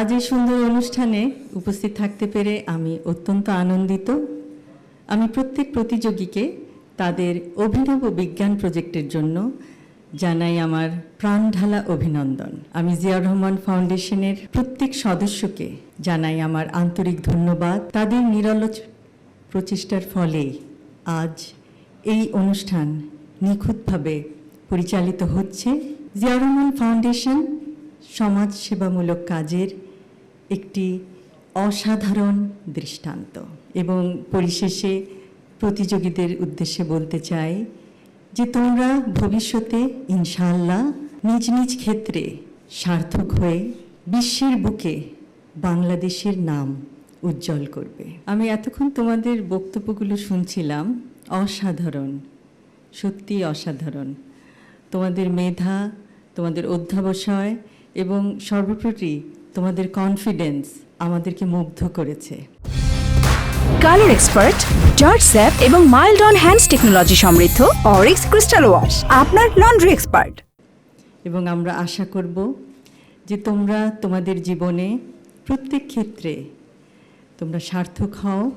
আজ এই সুন্দর অনুষ্ঠানে উপস্থিত থাকতে পেরে আমি অত্যন্ত আনন্দিত। আমি প্রত্যেক প্রতিযোগীকে তাদের অভিনব বিজ্ঞান প্রজেক্টের জন্য জানাই আমার প্রাণঢালা অভিনন্দন। আমি জিয়াউর রহমান ফাউন্ডেশনের প্রত্যেক সদস্যকে জানাই আমার আন্তরিক ধন্যবাদ। তাদের নিরলস প্রচেষ্টার ফলে আজ এই অনুষ্ঠান নিখুঁতভাবে পরিচালিত হচ্ছে। জিয়াউর রহমান ফাউন্ডেশন সমাজ সেবামূলক কাজের একটি অসাধারণ দৃষ্টান্ত এবং পরিশেষে প্রতিযোগীদের উদ্দেশ্যে বলতে চাই যে তোমরা ভবিষ্যতে ইনশাআল্লাহ নিজ নিজ ক্ষেত্রে সার্থক হয়ে বিশ্বের বুকে বাংলাদেশের নাম উজ্জ্বল করবে। আমি এতক্ষণ তোমাদের বক্তব্যগুলো শুনছিলাম, অসাধারণ সত্যি অসাধারণ। তোমাদের মেধা, তোমাদের অধ্যাবসায় এবং সর্বোপরি তোমাদের কনফিডেন্স আমাদেরকে মুগ্ধ করেছে। কালার এক্সপার্ট জর্জ স্যাপ এবং মাইল্ড অন হ্যান্ডস টেকনোলজি সমৃদ্ধ অরিক্স ক্রিস্টাল ওয়াশ আপনার লন্ড্রি এক্সপার্ট এবং আমরা আশা করব যে তোমরা তোমাদের জীবনে প্রত্যেক ক্ষেত্রে তোমরা সার্থক হও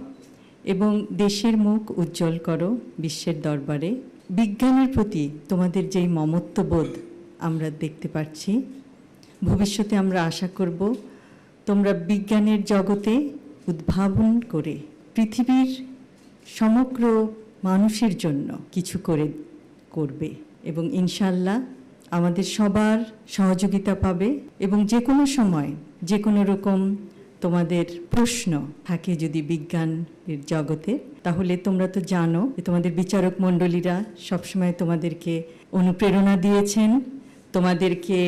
এবং দেশের মুখ উজ্জ্বল করো বিশ্বের দরবারে। বিজ্ঞানের প্রতি তোমাদের যেই মমত্ববোধ আমরা দেখতে পাচ্ছি ভবিষ্যতে আমরা আশা করব, তোমরা বিজ্ঞানের জগতে উদ্ভাবন করে পৃথিবীর সমগ্র মানুষের জন্য কিছু করে করবে এবং ইনশাল্লাহ আমাদের সবার সহযোগিতা পাবে এবং যে কোনো সময়, যে কোনো রকম তোমাদের প্রশ্ন থাকে যদি বিজ্ঞানের জগতে, তাহলে তোমরা তো জানো তোমাদের বিচারক মণ্ডলীরা সবসময় তোমাদেরকে অনুপ্রেরণা দিয়েছেন। তোমাদেরকে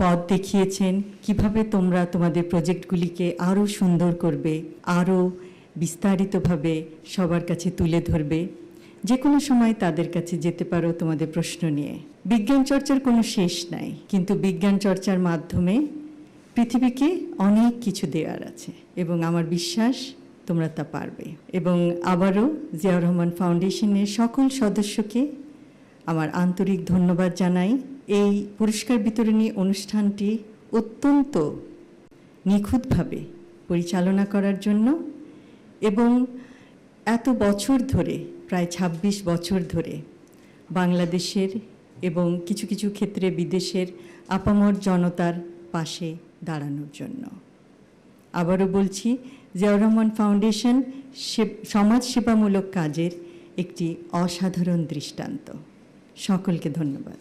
পথ দেখিয়েছেন। কীভাবে তোমরা তোমাদের প্রজেক্টগুলিকে আরও সুন্দর করবে আরও বিস্তারিতভাবে সবার কাছে তুলে ধরবে যে কোনো সময় তাদের কাছে যেতে পারো তোমাদের প্রশ্ন নিয়ে। বিজ্ঞান চর্চার কোনো শেষ নাই, কিন্তু বিজ্ঞান চর্চার মাধ্যমে পৃথিবীকে অনেক কিছু দেওয়ার আছে এবং আমার বিশ্বাস তোমরা তা পারবে। এবং আবারও জিয়াউর রহমান ফাউন্ডেশনের সকল সদস্যকে আমার আন্তরিক ধন্যবাদ জানাই। এই পুরস্কার বিতরণী অনুষ্ঠানটি অত্যন্ত নিখুঁতভাবে পরিচালনা করার জন্য এবং এত বছর ধরে, প্রায় ২৬ বছর ধরে বাংলাদেশের এবং কিছু কিছু ক্ষেত্রে বিদেশের আপামর জনতার পাশে দাঁড়ানোর জন্য। আবারও বলছি, জিয়াউর রহমান ফাউন্ডেশন সমাজ সেবামূলক কাজের একটি অসাধারণ দৃষ্টান্ত। সকলকে ধন্যবাদ।